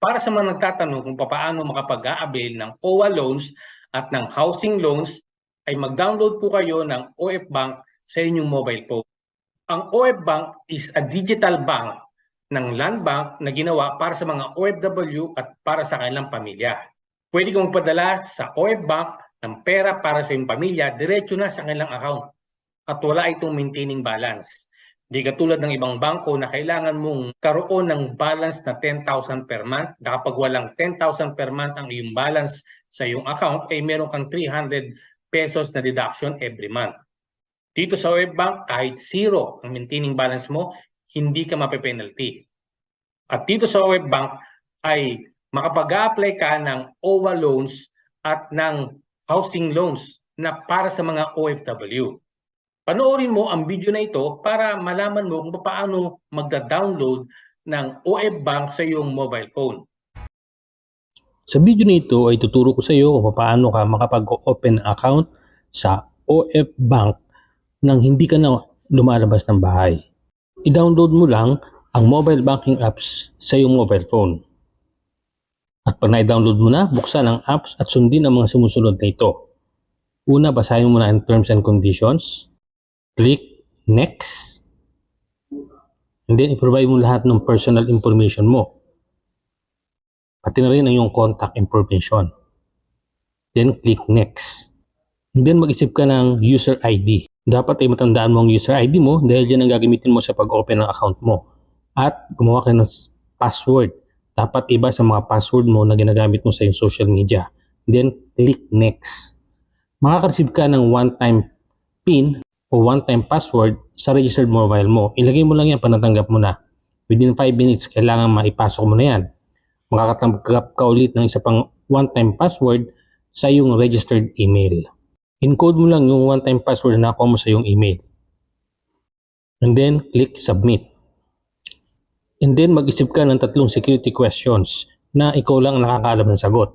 Para sa mga nagtatanong kung paano makapag-a-avail ng OWA loans at ng housing loans, ay mag-download po kayo ng OF Bank sa inyong mobile phone. Ang OF Bank is a digital bank ng Land Bank na ginawa para sa mga OFW at para sa kanilang pamilya. Pwede kang magpadala sa OF Bank ng pera para sa iyong pamilya diretso na sa kanilang account at wala itong maintaining balance. Di katulad ng ibang bangko na kailangan mong karoon ng balance na 10,000 per month. Na kapag walang 10,000 per month ang iyong balance sa iyong account, ay meron kang 300 pesos na deduction every month. Dito sa web bank, kahit zero ang maintaining balance mo, hindi ka mape-penalty. At dito sa web bank ay makapag-apply ka ng OWA loans at ng housing loans na para sa mga OFW. Panoorin mo ang video na ito para malaman mo kung paano magda-download ng OF Bank sa iyong mobile phone. Sa video nito ay tuturo ko sa iyo kung paano ka makapag-open account sa OF Bank nang hindi ka na lumalabas ng bahay. I-download mo lang ang mobile banking apps sa iyong mobile phone. At pag na-download mo na, buksan ang apps at sundin ang mga sumusunod na ito. Una, basahin mo na ang terms and conditions. Click Next. And then, i-provide mo lahat ng personal information mo pati na rin ang iyong contact information. Then click next. And then mag-isip ka ng user ID. Dapat ay matandaan mo ang user ID mo dahil yan ang gagamitin mo sa pag-open ng account mo. At gumawa ka ng password. Dapat iba sa mga password mo na ginagamit mo sa iyong social media. Then click next. Makaka-receive ka ng one-time PIN o one-time password sa registered mobile mo. Ilagay mo lang yan panatanggap mo na. Within 5 minutes, kailangan maipasok mo na yan makakatanggap ka ulit ng isa pang one-time password sa iyong registered email. Encode mo lang yung one-time password na nakuha mo sa iyong email. And then, click submit. And then, mag-isip ka ng tatlong security questions na ikaw lang ang nakakaalam ng sagot.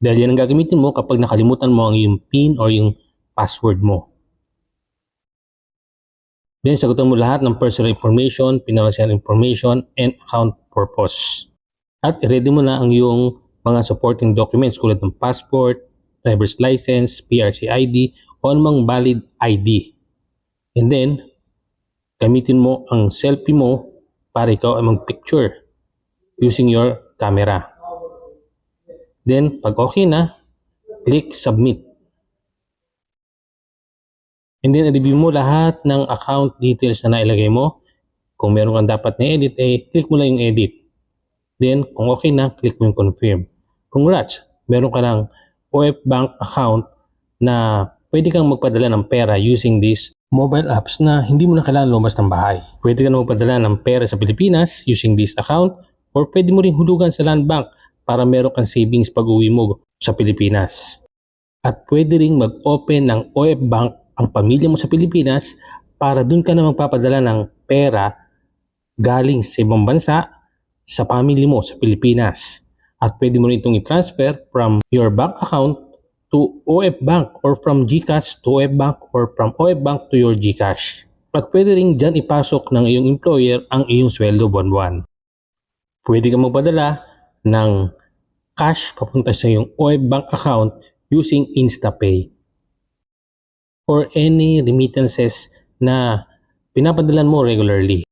Dahil yan ang gagamitin mo kapag nakalimutan mo ang iyong PIN or yung password mo. Then, sagutan mo lahat ng personal information, financial information, and account purpose. At i-ready mo na ang iyong mga supporting documents tulad ng passport, driver's license, PRC ID, o anumang valid ID. And then, gamitin mo ang selfie mo para ikaw ay mag-picture using your camera. Then, pag okay na, click submit. And then, i-review mo lahat ng account details na nailagay mo. Kung meron kang dapat na edit, eh, click mo lang yung edit. Then, kung okay na, click mo yung confirm. Congrats! Meron ka ng OF Bank account na pwede kang magpadala ng pera using these mobile apps na hindi mo na kailangan lumabas ng bahay. Pwede ka na magpadala ng pera sa Pilipinas using this account or pwede mo rin hulugan sa land bank para meron kang savings pag uwi mo sa Pilipinas. At pwede ring mag-open ng OF Bank ang pamilya mo sa Pilipinas para dun ka na magpapadala ng pera galing sa ibang bansa sa family mo sa Pilipinas. At pwede mo rin itong i-transfer from your bank account to OF Bank or from GCash to OF Bank or from OF Bank to your GCash. At pwede rin dyan ipasok ng iyong employer ang iyong sweldo buwan-buwan. Pwede kang magpadala ng cash papunta sa iyong OF Bank account using InstaPay or any remittances na pinapadalan mo regularly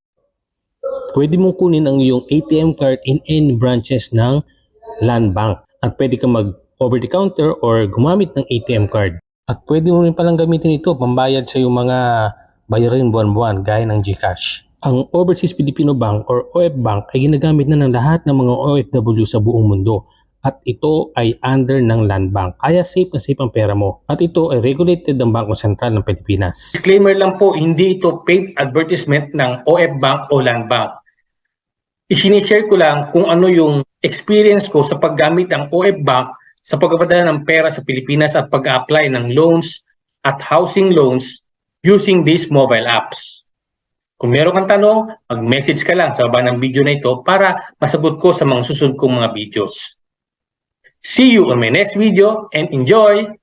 pwede mong kunin ang iyong ATM card in any branches ng Land Bank. At pwede kang mag over the counter or gumamit ng ATM card. At pwede mo rin palang gamitin ito pambayad sa iyong mga bayarin buwan-buwan gaya ng GCash. Ang Overseas Filipino Bank or OF Bank ay ginagamit na ng lahat ng mga OFW sa buong mundo at ito ay under ng Land Bank. Kaya safe na safe ang pera mo. At ito ay regulated ng Bangko Sentral ng Pilipinas. Disclaimer lang po, hindi ito paid advertisement ng OF Bank o Land Bank. Isinishare ko lang kung ano yung experience ko sa paggamit ng OF Bank sa pagpapadala ng pera sa Pilipinas at pag-apply ng loans at housing loans using these mobile apps. Kung meron kang tanong, mag-message ka lang sa baba ng video na ito para masagot ko sa mga susunod kong mga videos. See you on my next video and enjoy!